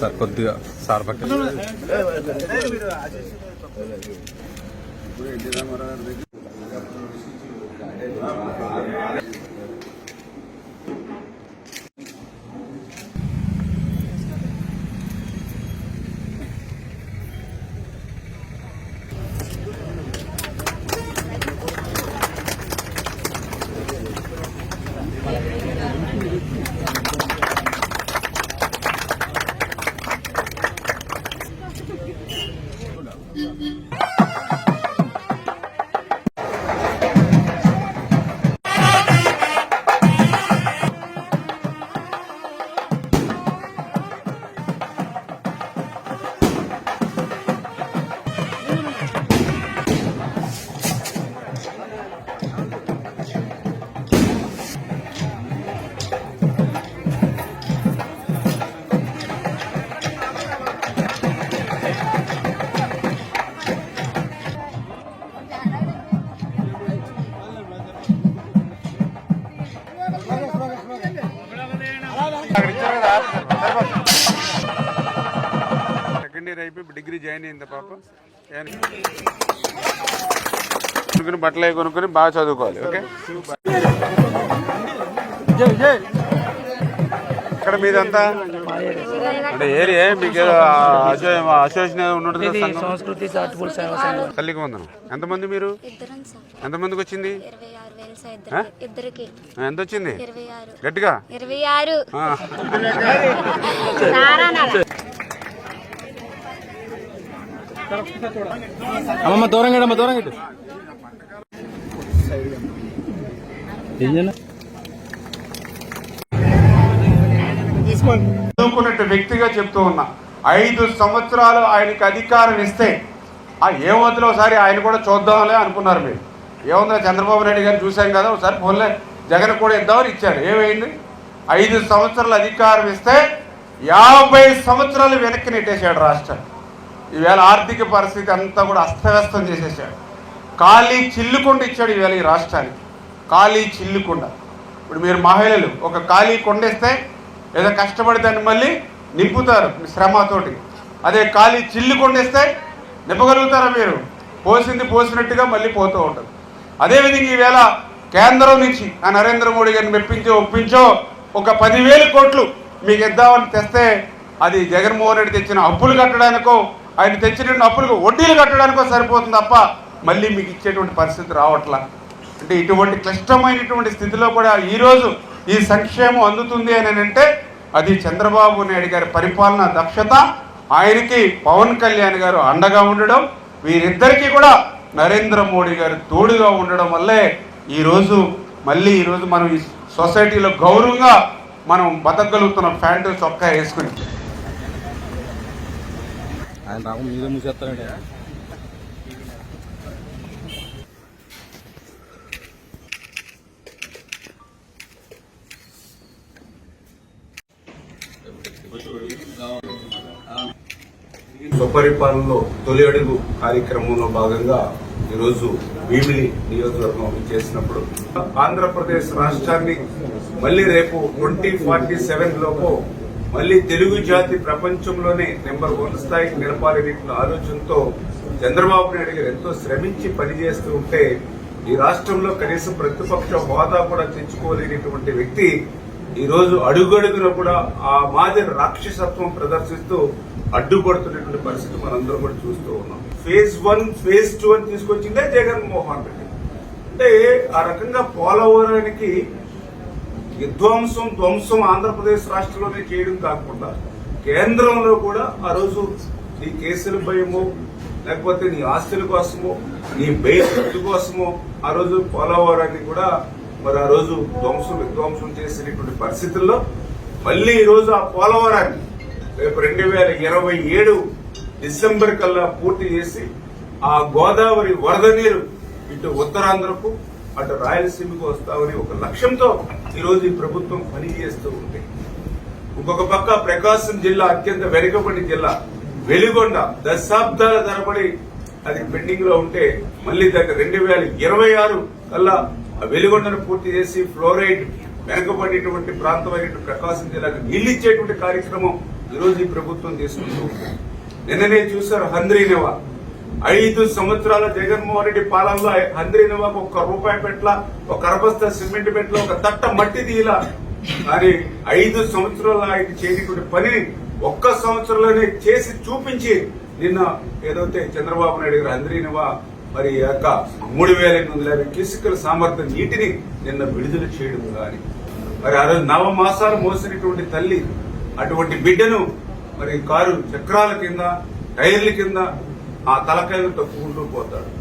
Sir కొద్దిగా sir పక్కన అయిపోయి డిగ్రీ జాయిన్ అయింది పాప. కొనుక్కుని బట్టలు అవి కొనుక్కొని బాగా చదువుకోవాలి ఓకే? ఇక్కడ మీదంతా? అంటే ఏరియా మీకు అసోసియేషన్ ఉన్నట్టు సంస్కృతి తల్లికి వందనం. ఎంతమంది మీరు? ఇద్దరం సార్. ఎంతమందికి వచ్చింది? ఎంత వచ్చింది గట్టిగా? ఇరవై ఆరు. అమ్మమ్మ దూరం అమ్మ దూరం ఇటు. చదువుకున్నట్టు వ్యక్తిగా చెప్తూ ఉన్నా. ఐదు సంవత్సరాలు ఆయనకి అధికారం ఇస్తే ఆ ఏమవుతుందో ఒకసారి ఆయన కూడా చూద్దాంలే అనుకున్నారు మీరు. ఏముందో చంద్రబాబు నాయుడు గారిని చూశాం కదా ఒకసారి ఫోన్లే జగన్ కూడా ఇద్దామని ఇచ్చారు ఏమైంది? ఐదు సంవత్సరాలు అధికారం ఇస్తే యాభై సంవత్సరాలు వెనక్కి నెట్టేశాడు రాష్ట్రం. ఈవేళ ఆర్థిక పరిస్థితి అంతా కూడా అస్తవ్యస్తం చేసేసాడు. ఖాళీ చిల్లుకుండా ఇచ్చాడు ఈవేళ ఈ రాష్ట్రానికి. ఖాళీ చిల్లుకుండా. ఇప్పుడు మీరు మహిళలు ఒక ఖాళీ కొండేస్తే ఏదో కష్టపడి దాన్ని మళ్ళీ నింపుతారు శ్రమతోటి. అదే ఖాళీ చిల్లు కొండేస్తే నింపగలుగుతారా మీరు? పోసింది పోసినట్టుగా మళ్ళీ పోతూ ఉంటుంది అదేవిధంగా ఈవేళ కేంద్రం నుంచి ఆ నరేంద్ర మోడీ గారిని మెప్పించో ఒప్పించో ఒక పదివేలు కోట్లు మీకు ఇద్దామని తెస్తే అది జగన్మోహన్ రెడ్డి తెచ్చిన అప్పులు కట్టడానికో ఆయన తెచ్చినటువంటి అప్పులకు వడ్డీలు కట్టడానికో సరిపోతుంది తప్ప మళ్ళీ మీకు ఇచ్చేటువంటి పరిస్థితి రావట్లా. అంటే ఇటువంటి క్లిష్టమైనటువంటి స్థితిలో కూడా ఈరోజు ఈ సంక్షేమం అందుతుంది అని అంటే అది చంద్రబాబు నాయుడు గారి పరిపాలన దక్షత ఆయనకి పవన్ కళ్యాణ్ గారు అండగా ఉండడం వీరిద్దరికీ కూడా నరేంద్ర మోడీ గారు తోడుగా ఉండడం వల్లే ఈరోజు మళ్ళీ ఈరోజు మనం ఈ సొసైటీలో గౌరవంగా మనం బతకగలుగుతున్న ప్యాంటు చొక్కా వేసుకుని. ఆయన రాకుండా మీరే మూసేస్తారండి స్వపరిపాలనలో తొలి అడుగు కార్యక్రమంలో భాగంగా ఈరోజు భీమిలి నియోజకవర్గం చేసినప్పుడు ఆంధ్రప్రదేశ్ రాష్ట్రాన్ని మళ్ళీ రేపు ట్వంటీ ఫార్టీ సెవెన్ లోపు మళ్ళీ తెలుగు జాతి ప్రపంచంలోనే నెంబర్ వన్ స్థాయికి నిలపాలనే ఆలోచనతో చంద్రబాబు నాయుడు గారు ఎంతో శ్రమించి పనిచేస్తూ ఉంటే ఈ రాష్ట్రంలో కనీసం ప్రతిపక్ష హోదా కూడా తెచ్చుకోలేనటువంటి వ్యక్తి ఈ రోజు అడుగడుగున కూడా ఆ మాదిరి రాక్షసత్వం ప్రదర్శిస్తూ అడ్డుపడుతున్నటువంటి పరిస్థితి మనందరం కూడా చూస్తూ ఉన్నాం. ఫేజ్ వన్ ఫేజ్ టూ అని తీసుకొచ్చిందే జగన్మోహన్ రెడ్డి. అంటే ఆ రకంగా పోలవరానికి విధ్వంసం ధ్వంసం ఆంధ్రప్రదేశ్ రాష్ట్రంలోనే చేయడం కాకుండా కేంద్రంలో కూడా ఆ రోజు నీ కేసుల భయమో లేకపోతే నీ ఆస్తుల కోసమో నీ బెయిల్ కోసమో ఆ రోజు పోలవరాన్ని కూడా మరి ఆ రోజు ధ్వంసం విధ్వంసం చేసినటువంటి పరిస్థితుల్లో మళ్ళీ ఈరోజు ఆ పోలవరాన్ని రేపు రెండు వేల ఇరవై ఏడు డిసెంబర్ కల్లా పూర్తి చేసి ఆ గోదావరి వరద నీరు ఇటు ఉత్తరాంధ్రకు అటు రాయలసీమకు వస్తామని ఒక లక్ష్యంతో ఈ రోజు ఈ ప్రభుత్వం పనిచేస్తూ ఉంది ఇంకొక పక్క ప్రకాశం జిల్లా అత్యంత వెనుకబడి జిల్లా వెలిగొండ దశాబ్దాల తరబడి అది పెండింగ్లో ఉంటే మళ్ళీ దాన్ని రెండు వేల ఇరవై ఆరు కల్లా ఆ వెలుగొండను పూర్తి చేసి ఫ్లోరైడ్ వెనుకబడినటువంటి ప్రాంతమైనటువంటి ప్రకాశం జిల్లాకు నీళ్ళిచ్చేటువంటి కార్యక్రమం ఈరోజు ఈ ప్రభుత్వం తీసుకుంటూ ఉంది. నిన్ననే చూశారు హంద్రీనెవా ఐదు సంవత్సరాల జగన్మోహన్ రెడ్డి పాలనలో హంద్రీనెవాకు ఒక్క రూపాయి పెట్ల ఒక అరబస్తా సిమెంట్ పెట్ల ఒక తట్ట మట్టి తీల మరి ఐదు సంవత్సరాల ఆయన చేసినటువంటి పనిని ఒక్క సంవత్సరంలోనే చేసి చూపించి నిన్న ఏదైతే చంద్రబాబు నాయుడు గారు అందరినివా మరి యొక్క మూడు వేల ఎనిమిది వందల యాభై క్యూసికల్ సామర్థ్యం నీటిని నిన్న విడుదల చేయడం కానీ మరి ఆ రోజు నవ మాసాలు మోసినటువంటి తల్లి అటువంటి బిడ్డను మరి కారు చక్రాల కింద టైర్ల కింద ఆ తలకాయలు తొక్కుకుంటూ పోతాడు.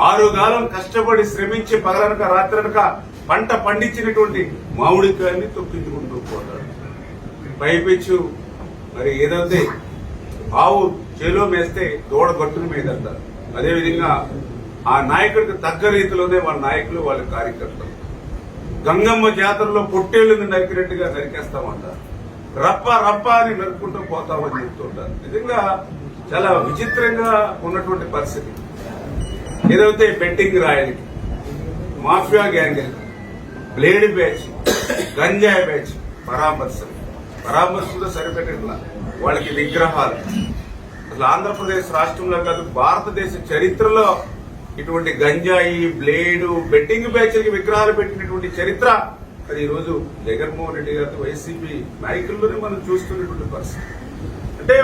ఆరు కాలం కష్టపడి శ్రమించి పగలనక రాత్రనక పంట పండించినటువంటి మామిడికాయల్ని తొక్కించుకుంటూ పోతాడు. పైపెచ్చు మరి ఏదైతే ఆవు చేలో మేస్తే దూడ మీద మీదంటారు. అదేవిధంగా ఆ నాయకుడికి తగ్గ రీతిలోనే వాళ్ళ నాయకులు వాళ్ళ కార్యకర్తలు. గంగమ్మ జాతరలో పొట్టేళ్ళను నరికినట్టుగా నరికేస్తామంటారు. రప్ప రప్ప అని నరుక్కుంటూ పోతామని చెప్తుంటారు. నిజంగా చాలా విచిత్రంగా ఉన్నటువంటి పరిస్థితి. ఏదైతే బెట్టింగ్ రాయలకి మాఫియా గ్యాంగ్ బ్లేడ్ బ్యాచ్ గంజాయి బ్యాచ్ పరామర్శలు. పరామర్శలతో సరిపెట్టిన వాళ్ళకి విగ్రహాలు. అసలు ఆంధ్రప్రదేశ్ రాష్ట్రంలో కాదు భారతదేశ చరిత్రలో ఇటువంటి గంజాయి బ్లేడు బెట్టింగ్ బ్యాచ్లకి విగ్రహాలు పెట్టినటువంటి చరిత్ర అది ఈరోజు జగన్మోహన్ రెడ్డి గారి వైసీపీ నాయకుల్లోనే మనం చూస్తున్నటువంటి పరిస్థితి. అంటే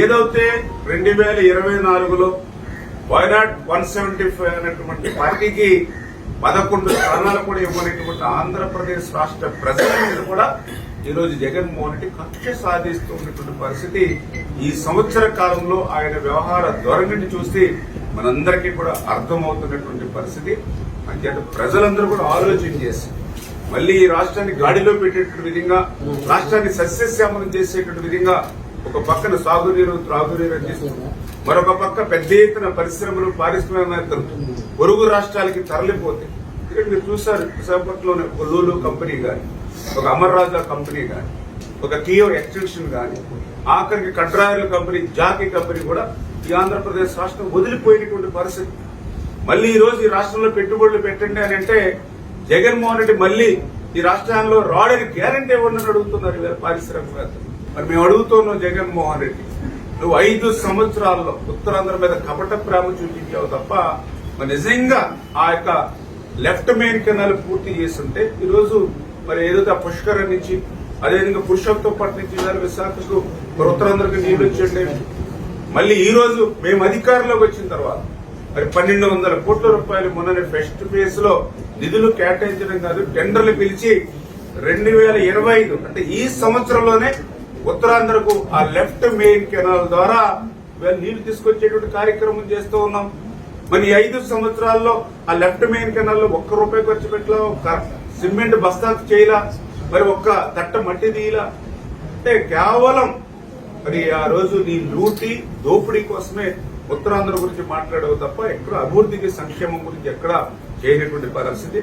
ఏదైతే రెండు వేల ఇరవై నాలుగులో వైనాట్ వన్ సెవెంటీ ఫైవ్ అనేటువంటి పార్టీకి పదకొండు స్థానాలు కూడా ఇవ్వనటువంటి ఆంధ్రప్రదేశ్ రాష్ట్ర ప్రజల మీద కూడా ఈరోజు జగన్మోహన్ రెడ్డి కక్ష సాధిస్తున్నటువంటి పరిస్థితి. ఈ సంవత్సర కాలంలో ఆయన వ్యవహార ధోరణిని చూస్తే మనందరికీ కూడా అర్థమవుతున్నటువంటి పరిస్థితి. అంచేత ప్రజలందరూ కూడా ఆలోచన చేసి మళ్ళీ ఈ రాష్ట్రాన్ని గాడిలో పెట్టేటువంటి విధంగా రాష్ట్రాన్ని సస్యశ్యామలం చేసేటువంటి విధంగా ఒక పక్కన సాగునీరు త్రాగునీరు అందిస్తూ మరొక పక్క పెద్ద ఎత్తున పరిశ్రమలు పారిశ్రామికలు పొరుగు రాష్ట్రాలకి తరలిపోతాయి ఇక్కడ మీరు చూసారు విశాఖపట్నంలోనే ఒక లూలు కంపెనీ కానీ ఒక అమర్రాజా కంపెనీ కానీ ఒక కియో ఎక్స్టెన్షన్ కానీ ఆఖరికి కడ్రాయల కంపెనీ జాకీ కంపెనీ కూడా ఈ ఆంధ్రప్రదేశ్ రాష్ట్రం వదిలిపోయినటువంటి పరిస్థితి. మళ్ళీ ఈ రోజు ఈ రాష్ట్రంలో పెట్టుబడులు పెట్టండి అని అంటే జగన్మోహన్ రెడ్డి మళ్ళీ ఈ రాష్ట్రాల్లో రాడని గ్యారంటీ ఇవ్వండి అడుగుతున్నారు పారిశ్రామికవేత్తలు? మరి మేము అడుగుతున్నాం జగన్మోహన్ రెడ్డి నువ్వు ఐదు సంవత్సరాల్లో ఉత్తరాంధ్ర మీద కపట ప్రేమ చూపించావు తప్ప మరి నిజంగా ఆ యొక్క లెఫ్ట్ మెయిన్ కెనాల్ పూర్తి చేస్తుంటే ఈరోజు మరి ఏదైతే ఆ పుష్కరం నుంచి అదేవిధంగా పురుషోత్తంపట్నం నుంచి విశాఖకు మరి ఉత్తరాంధ్రకి నీళ్ళు వచ్చండి మళ్ళీ ఈ రోజు మేము అధికారంలోకి వచ్చిన తర్వాత మరి పన్నెండు వందల కోట్ల రూపాయలు మొన్ననే ఫస్ట్ ఫేజ్లో నిధులు కేటాయించడం కాదు టెండర్లు పిలిచి రెండు వేల ఇరవై ఐదు అంటే ఈ సంవత్సరంలోనే ఉత్తరాంధ్రకు ఆ లెఫ్ట్ మెయిన్ కెనాల్ ద్వారా నీళ్ళు తీసుకొచ్చేటువంటి కార్యక్రమం చేస్తూ ఉన్నాం. మరి ఐదు సంవత్సరాల్లో ఆ లెఫ్ట్ మెయిన్ కెనాల్లో ఒక్క రూపాయి ఖర్చు పెట్టలా ఒక్క సిమెంట్ బస్తాకు చేయలా మరి ఒక్క తట్ట మట్టి తీయలా. అంటే కేవలం మరి ఆ రోజు నీ లూటి దోపిడీ కోసమే ఉత్తరాంధ్ర గురించి మాట్లాడవు తప్ప ఎక్కడ అభివృద్ధికి సంక్షేమం గురించి ఎక్కడ చేయనటువంటి పరిస్థితి.